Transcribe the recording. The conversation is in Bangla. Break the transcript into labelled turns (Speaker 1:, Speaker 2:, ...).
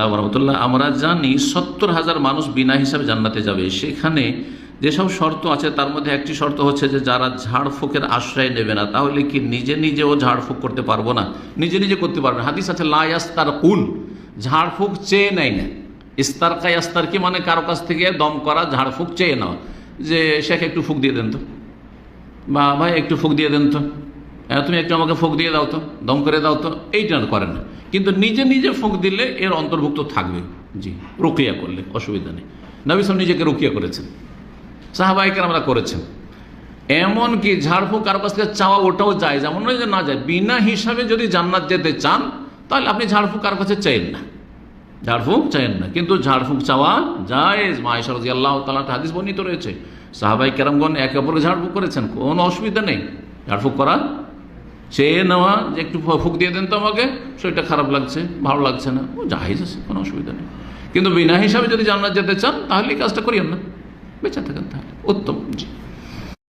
Speaker 1: রহমতুল্লাহ। আমরা জানি সত্তর হাজার মানুষ বিনা হিসাবে জান্নাতে যাবে। সেখানে যেসব শর্ত আছে, তার মধ্যে একটি শর্ত হচ্ছে যে যারা ঝাড়ফুঁকের আশ্রয় নেবে না, তাহলে কি নিজে নিজেও ঝাড়ফুঁক করতে পারব না? নিজে নিজে করতে পারবে না। হাদিস আছে লায়াস্তার কুন ঝাড়ফুঁক চেয়ে নেয় না। ইস্তার কায়াস্তার কি মানে কারও কাছ থেকে দম করা, ঝাড়ফুঁক চেয়ে নেওয়া। যে শেখ একটু ফুক দিয়ে দেন তো। বা ভাই একটু ফুক দিয়ে দেন তো। তুমি একটু আমাকে ফুক দিয়ে দাও তো, দম করে দাও তো, এইটা করে না। কিন্তু নিজে নিজে ফুক দিলে এর অন্তর্ভুক্ত থাকবে। জি, রুকিয়া করলে, অসুবিধা নেই। নবী সাহেব নিজেকে রুকিয়া করেছেন। সাহাবাহিকের আমরা করেছেন। এমন কি ঝাড়ফুঁক কারও কাছ থেকে চাওয়া ওটাও যায়, যেমন নয় যে না যায়, বিনা হিসাবে যদি জান্নাত যেতে চান, তাহলে আপনি ঝাড়ফুঁক কারও কাছে চাইেন না। ঝাড়ফুঁক চাইেন না। কিন্তু ঝাড়ফুঁক চাওয়া যায় রাজি আল্লাহ তালা হাদিস বর্ণিত রয়েছে। সাহাবাই কেরামগণ একে অপরকে ঝাড়ফুঁক করেছেন, কোনো অসুবিধা নেই। ঝাড়ফুঁক করা চেয়ে নেওয়া, যে একটু ফুক দিয়ে দেন তো আমাকে, শরীরটা খারাপ লাগছে, ভালো লাগছে না। ও জাহিজ আছে, কোনো অসুবিধা নেই। কিন্তু বিনা হিসাবে যদি জান্নাত যেতে চান, তাহলে এই কাজটা করিয়েন না। বেঁচে থাকেন তাহলে। উত্তম। জি।